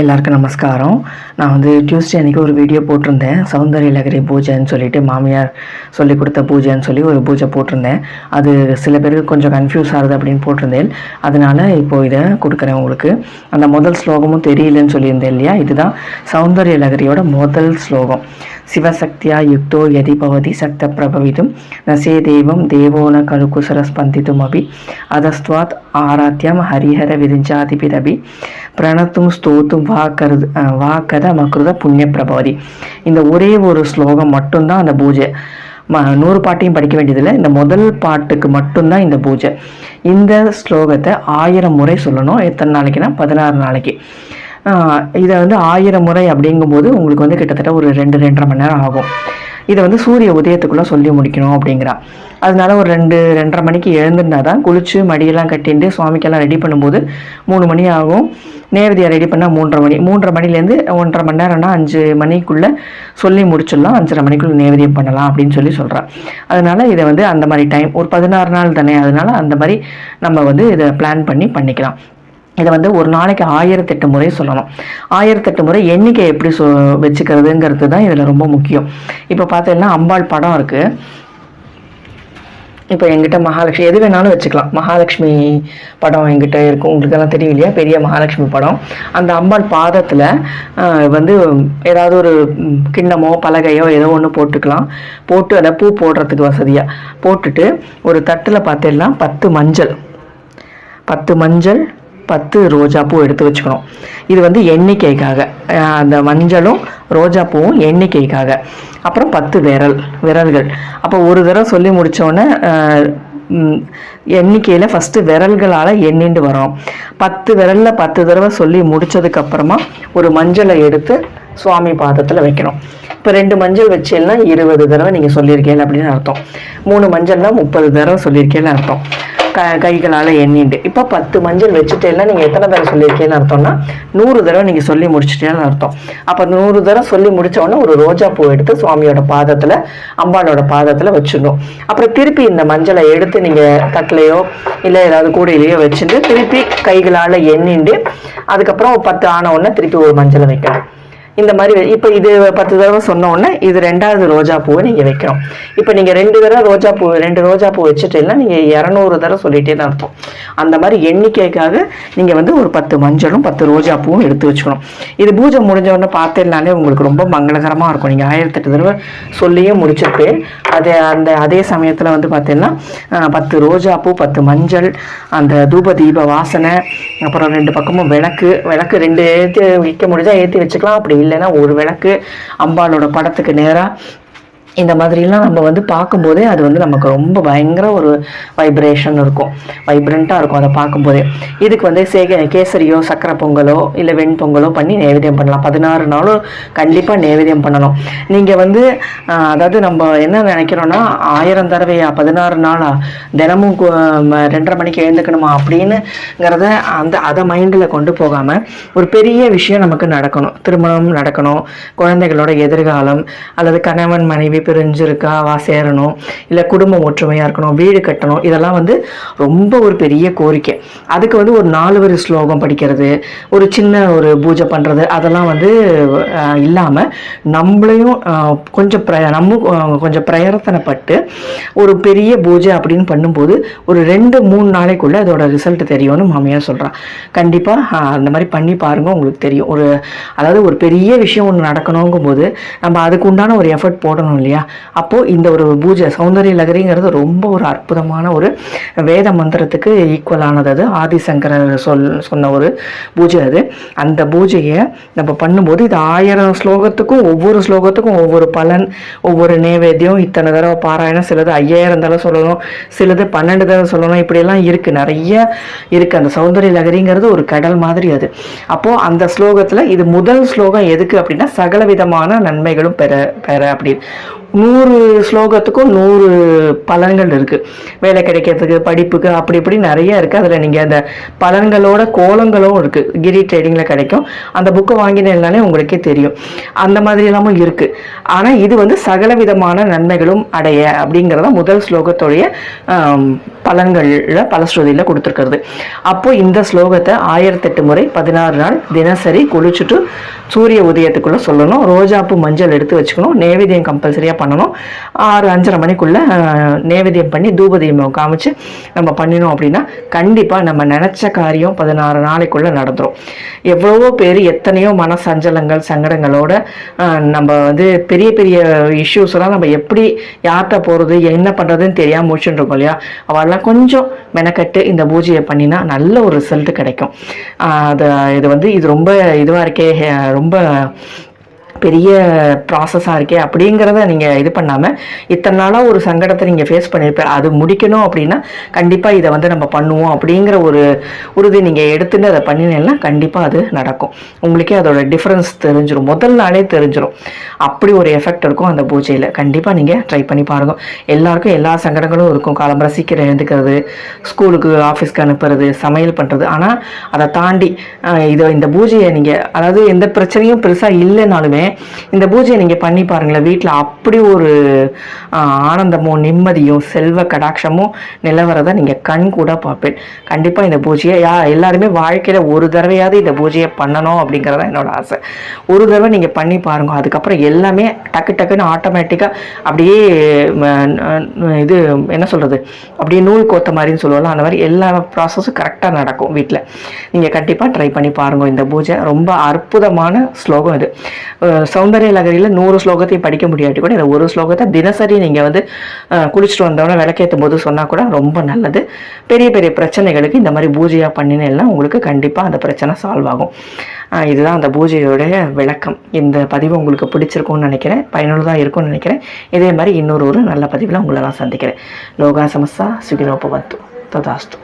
எல்லாருக்கும் நமஸ்காரம். நான் வந்து டியூஸ்டே அன்றைக்கி ஒரு வீடியோ போட்டிருந்தேன். சௌந்தரிய லகரி பூஜைன்னு சொல்லிட்டு மாமியார் சொல்லி கொடுத்த பூஜைன்னு சொல்லி ஒரு பூஜை போட்டிருந்தேன். அது சில பேருக்கு கொஞ்சம் கன்ஃபியூஸ் ஆகுது அப்படின்னு போட்டிருந்தேன். அதனால் இப்போ இதை கொடுக்குறேன் உங்களுக்கு. அந்த முதல் ஸ்லோகமும் தெரியலன்னு சொல்லியிருந்தேன் இல்லையா? இதுதான் சௌந்தரிய லகரியோட முதல் ஸ்லோகம். சிவசக்தியா யுக்தோ எதிபவதி சக்த பிரபவிதும் நசே தேவம் தேவோன கருக்குசர ஸ்பந்திதும் அபி அதஸ்துவாத் ஆராத்தியம் ஹரிஹர விரிஞ்சாதிபிரபி பிரணத்தும் ஸ்தோத்தும் வாக்கருது வாக்கத வா மக்ருத புண்ணிய பிரபவதி. இந்த ஒரே ஒரு ஸ்லோகம் மட்டும்தான் அந்த பூஜை. ம நூறு பாட்டையும் படிக்க வேண்டியதில்லை. இந்த முதல் பாட்டுக்கு மட்டும்தான் இந்த பூஜை. இந்த ஸ்லோகத்தை ஆயிரம் முறை சொல்லணும். எத்தனை நாளைக்குன்னா? பதினாறு நாளைக்கு. இதை வந்து ஆயிரம் முறை அப்படிங்கும்போது உங்களுக்கு வந்து கிட்டத்தட்ட ஒரு ரெண்டு ரெண்டரை மணி நேரம் ஆகும். இதை வந்து சூரிய உதயத்துக்குள்ளே சொல்லி முடிக்கணும் அப்படிங்கிறா. அதனால ஒரு ரெண்டு ரெண்டரை மணிக்கு எழுந்திருந்தா தான் குளிச்சு மடியெல்லாம் கட்டிட்டு சுவாமிக்கெல்லாம் ரெடி பண்ணும்போது மூணு மணி ஆகும். நேவேதியை ரெடி பண்ணால் மூன்றரை மணி மூன்றரை மணிலேருந்து ஒன்றரை மணி நேரம்னா அஞ்சு மணிக்குள்ளே சொல்லி முடிச்சிடலாம். அஞ்சரை மணிக்குள்ளே நேவதியம் பண்ணலாம் அப்படின்னு சொல்லி சொல்கிறான் அதனால இதை வந்து அந்த மாதிரி டைம் ஒரு பதினாறு நாள் தானே அதனால அந்த மாதிரி நம்ம வந்து இதை பிளான் பண்ணி பண்ணிக்கலாம். இதை வந்து ஒரு நாளைக்கு ஆயிரத்தெட்டு முறை சொல்லணும். ஆயிரத்தெட்டு முறை எண்ணிக்கை எப்படி சொ வச்சுக்கிறதுங்கிறது தான் இதில் ரொம்ப முக்கியம். இப்போ பார்த்தீங்கன்னா அம்பாள் படம் இருக்குது இப்போ எங்கிட்ட மகாலட்சுமி எது வேணாலும் வச்சுக்கலாம். மகாலட்சுமி படம் எங்கிட்ட இருக்கும். உங்களுக்கெல்லாம் தெரியும் இல்லையா? பெரிய மகாலட்சுமி படம். அந்த அம்பாள் பாதத்தில் வந்து ஏதாவது ஒரு கிண்ணமோ பலகையோ ஏதோ ஒன்று போட்டுக்கலாம். போட்டு அதை பூ போடுறதுக்கு வசதியாக போட்டுட்டு ஒரு தட்டில் பார்த்தீங்கன்னா பத்து மஞ்சள். பத்து மஞ்சள் பத்து ரோஜாப்பூ எடுத்து வச்சுக்கணும். இது வந்து எண்ணிக்கைக்காக. அந்த மஞ்சளும் ரோஜாப்பூவும் எண்ணிக்கைக்காக. அப்புறம் பத்து விரல் விரல்கள். அப்போ ஒரு தடவை சொல்லி முடித்தோடனே எண்ணிக்கையில் ஃபஸ்ட்டு விரல்களால் எண்ணிண்டு வரோம். பத்து விரலில் பத்து தடவை சொல்லி முடிச்சதுக்கப்புறமா ஒரு மஞ்சளை எடுத்து சுவாமி பாதத்தில் வைக்கணும். இப்போ ரெண்டு மஞ்சள் வச்சேன்னா இருபது தடவை நீங்கள் சொல்லியிருக்கீங்க அப்படின்னு அர்த்தம். மூணு மஞ்சள்னா முப்பது தடவை சொல்லியிருக்கேன்னு அர்த்தம். க கைகளால் எண்ணிட்டு இப்போ பத்து மஞ்சள் வச்சுட்டேன்னா நீங்கள் எத்தனை தடவை சொல்லியிருக்கேன்னு அர்த்தம்னா நூறு தடவை நீங்கள் சொல்லி முடிச்சிட்டேன்னு அர்த்தம். அப்போ நூறு தடவை சொல்லி முடிச்ச உடனே ஒரு ரோஜா பூ எடுத்து சுவாமியோட பாதத்தில் அம்பாளோட பாதத்தில் வச்சிடணும். அப்புறம் திருப்பி இந்த மஞ்சளை எடுத்து நீங்கள் தட்டிலையோ இல்லை ஏதாவது கூடையிலையோ வச்சுட்டு திருப்பி கைகளால் எண்ணிண்டு அதுக்கப்புறம் பத்து ஆன உடனே திருப்பி ஒரு மஞ்சளை வைக்கணும். இந்த மாதிரி இப்போ இது பத்து தடவை சொன்ன உடனே இது ரெண்டாவது ரோஜா பூவை நீங்கள் வைக்கணும். இப்போ நீங்கள் ரெண்டு தடவை ரோஜா பூ ரெண்டு ரோஜா பூ வச்சுட்டீங்கன்னா நீங்கள் இரநூறு தடவை சொல்லிட்டேன்னு அர்த்தம். அந்த மாதிரி எண்ணிக்கைக்காக நீங்கள் வந்து ஒரு பத்து மஞ்சளும் பத்து ரோஜா பூவும் எடுத்து வச்சுக்கணும். இது பூஜை முடிஞ்ச உடனே பார்த்தேன்னாலே உங்களுக்கு ரொம்ப மங்களகரமாக இருக்கும். நீங்கள் ஆயிரத்தெட்டு தடவை சொல்லியே முடிச்சிருப்பேன். அதே அந்த அதே சமயத்தில் வந்து பார்த்தீங்கன்னா பத்து ரோஜா பூ பத்து மஞ்சள் அந்த தூப தீப வாசனை அப்புறம் ரெண்டு பக்கமும் விளக்கு விளக்கு ரெண்டு ஏற்றி வைக்க முடிஞ்சால் ஏற்றி வச்சுக்கலாம். அப்படி இல்லைன்னா ஒரு விளக்கு அம்பாளோட படத்துக்கு நேராக இந்த மாதிரிலாம் நம்ம வந்து பார்க்கும்போதே அது வந்து நமக்கு ரொம்ப பயங்கர ஒரு வைப்ரேஷன் இருக்கும். வைப்ரண்ட்டாக இருக்கும் அதை பார்க்கும்போதே. இதுக்கு வந்து சேக கேசரியோ சக்கரை பொங்கலோ இல்லை வெண்பொங்கலோ பண்ணி நைவேத்தியம் பண்ணலாம். பதினாறு நாளும் கண்டிப்பாக நைவேத்தியம் பண்ணணும். நீங்கள் வந்து அதாவது நம்ம என்ன நினைக்கிறோன்னா ஆயிரம் தடவையா பதினாறு நாளா தினமும் கு- ரெண்டரை மணிக்கு எழுந்துக்கணுமா அப்படின்னுங்கிறத அந்த அதை மைண்டில் கொண்டு போகாமல் ஒரு பெரிய விஷயம் நமக்கு நடக்கணும். திருமணம் நடக்கணும். குழந்தைகளோட எதிர்காலம் அல்லது கணவன் மனைவி பிரிஞ்சிருக்கா வா சேரணும். இல்லை குடும்பம் ஒற்றுமையாக இருக்கணும் வீடு கட்டணும். இதெல்லாம் வந்து ரொம்ப ஒரு பெரிய கோரிக்கை. அதுக்கு வந்து ஒரு நாலு வரி ஸ்லோகம் படிக்கிறது ஒரு சின்ன ஒரு பூஜை பண்ணுறது அதெல்லாம் வந்து இல்லாமல் நம்மளையும் கொஞ்சம் ப்ர நம்ம கொஞ்சம் பிரயத்தனப்பட்டு ஒரு பெரிய பூஜை அப்படின்னு பண்ணும்போது ஒரு ரெண்டு மூணு நாளைக்குள்ளே அதோட ரிசல்ட் தெரியும்னு மாமியார் சொல்கிறான் கண்டிப்பாக அந்த மாதிரி பண்ணி பாருங்க உங்களுக்கு தெரியும். ஒரு அதாவது ஒரு பெரிய விஷயம் ஒன்று நடக்கணுங்கும் போது நம்ம அதுக்கு உண்டான ஒரு எஃபர்ட் போடணும் இல்லையா? அப்போது இந்த ஒரு பூஜை சௌந்தரிய லகரிங்கிறது ரொம்ப ஒரு அற்புதமான ஒரு வேத மந்திரத்துக்கு ஈக்குவலானது அது. ஆதிசங்கரர் சொல் சொன்ன ஒரு பூஜை அது. அந்த பூஜையை நம்ம பண்ணும்போது இது ஆயிரம் ஸ்லோகத்துக்கும் ஒவ்வொரு ஸ்லோகத்துக்கும் ஒவ்வொரு பலன் ஒவ்வொரு நேவேத்தியம். இத்தனை தடவை பாராயணம் சிலது ஐயாயிரம் தடவை சொல்லணும் சிலது பன்னெண்டு தடவை சொல்லணும். இப்படியெல்லாம் இருக்குது நிறைய இருக்குது அந்த சௌந்தரிய லகரிங்கிறது ஒரு கடல் மாதிரி அது. அப்போது அந்த ஸ்லோகத்தில் இது முதல் ஸ்லோகம் எதுக்கு அப்படின்னா சகல விதமான நன்மைகளும் பெற பெற அப்படின்னு. நூறு ஸ்லோகத்துக்கும் நூறு பலன்கள் இருக்குது வேலை கிடைக்கிறதுக்கு படிப்புக்கு அப்படி இப்படி நிறைய இருக்குது அதில் நீங்கள் அந்த பலன்களோட கோலங்களும் இருக்குது கிரி ட்ரேடிங்கில் கிடைக்கும். அந்த புக்கை வாங்கினேன்னாலே உங்களுக்கே தெரியும். அந்த மாதிரி எல்லாமும் இருக்குது ஆனால் இது வந்து சகல விதமான நன்மைகளும் அடைய அப்படிங்கிறத முதல் ஸ்லோகத்துடைய பலன்களில் பலஸ்ருதியில் கொடுத்துருக்கிறது. அப்போது இந்த ஸ்லோகத்தை ஆயிரத்தெட்டு முறை பதினாறு நாள் தினசரி குளிச்சுட்டு சூரிய உதயத்துக்குள்ளே சொல்லணும். ரோஜாப்பு மஞ்சள் எடுத்து வச்சுக்கணும். நேவேதியம் கம்பல்சரியாக பண்ணணும். ஆறு அஞ்சரை மணிக்குள்ளே நேவேதியம் பண்ணி தூபதீபம் காமிச்சு நம்ம பண்ணினோம் அப்படின்னா கண்டிப்பாக நம்ம நினச்ச காரியம் பதினாறு நாளைக்குள்ளே நடந்துரும். எவ்வளவோ பேர் எத்தனையோ மன சஞ்சலங்கள் சங்கடங்களோட நம்ம வந்து பெரிய பெரிய இஷ்யூஸ்லாம் நம்ம எப்படி யார்கிட்ட போகிறது என்ன பண்ணுறதுன்னு தெரியாமல் முடிச்சுட்டு இருக்கோம் இல்லையா? அவெல்லாம் கொஞ்சம் மெனக்கட்டு இந்த பூஜையை பண்ணினா நல்ல ஒரு ரிசல்ட் கிடைக்கும். ஆஹ், அது இது வந்து இது ரொம்ப இதுவாக இருக்கே ரொம்ப பெரிய ப்ராசஸாக இருக்கே அப்படிங்கிறத நீங்கள் இது பண்ணாமல் இத்தனை நாளாக ஒரு சங்கடத்தை நீங்கள் ஃபேஸ் பண்ணியிருப்பேன் அது முடிக்கணும் அப்படின்னா கண்டிப்பாக இதை வந்து நம்ம பண்ணுவோம் அப்படிங்கிற ஒரு உறுதி நீங்கள் எடுத்துட்டு அதை பண்ணினீங்கன்னா கண்டிப்பாக அது நடக்கும். உங்களுக்கே அதோட டிஃப்ரென்ஸ் தெரிஞ்சிடும் முதல் நாளே தெரிஞ்சிடும் அப்படி ஒரு எஃபெக்ட் இருக்கும் அந்த பூஜையில். கண்டிப்பாக நீங்கள் ட்ரை பண்ணி பாருங்க. எல்லாருக்கும் எல்லா சங்கடங்களும் இருக்கும். காலம்பரம் சீக்கிரம் எழுந்துக்கிறது ஸ்கூலுக்கு ஆஃபீஸ்க்கு அனுப்புறது சமையல் பண்ணுறது ஆனால் அதை தாண்டி இதை இந்த பூஜையை நீங்கள் அதாவது எந்த பிரச்சனையும் பெருசாக இல்லைனாலுமே இந்த பூஜையை நீங்கள் பண்ணி பாருங்களேன். வீட்டில் அப்படி ஒரு ஆனந்தமும் நிம்மதியும் செல்வ கடாட்சமும் நிலவரதை நீங்கள் கண் கூட பார்ப்பேன். கண்டிப்பாக இந்த பூஜையை யா எல்லாருமே வாழ்க்கையில் ஒரு தடவையாவது இந்த பூஜையை பண்ணணும் அப்படிங்கிறது தான் என்னோட ஆசை. ஒரு தடவை நீங்கள் பண்ணி பாருங்க. அதுக்கப்புறம் எல்லாமே டக்கு டக்குன்னு ஆட்டோமேட்டிக்காக அப்படியே இது என்ன சொல்கிறது அப்படியே நூல் கோத்த மாதிரின்னு சொல்லுவோம்ல அந்த மாதிரி எல்லா ப்ராசஸும் கரெக்டாக நடக்கும் வீட்டில் நீங்கள் கண்டிப்பாக ட்ரை பண்ணி பாருங்க இந்த பூஜை. ரொம்ப அற்புதமான ஸ்லோகம் இது. சௌந்தரிய நகரில் நூறு ஸ்லோகத்தையும் படிக்க முடியாட்டி கூட இந்த ஒரு ஸ்லோகத்தை தினசரி நீங்கள் வந்து குளிச்சுட்டு வந்தோடனே விளக்கேற்றும் போது சொன்னால் கூட ரொம்ப நல்லது. பெரிய பெரிய பிரச்சனைகளுக்கு இந்த மாதிரி பூஜையாக பண்ணினேன்னா உங்களுக்கு கண்டிப்பாக அந்த பிரச்சனை சால்வ் ஆகும். இதுதான் அந்த பூஜையோடைய விளக்கம். இந்த பதிவு உங்களுக்கு பிடிச்சிருக்கும்னு நினைக்கிறேன். பயனுள்ளதாக இருக்கும்னு நினைக்கிறேன். இதே மாதிரி இன்னொரு ஒரு நல்ல பதிவில் உங்களை நான் சந்திக்கிறேன். லோகா சமஸ்தா சுகினோபவத்து ததாஸ்து.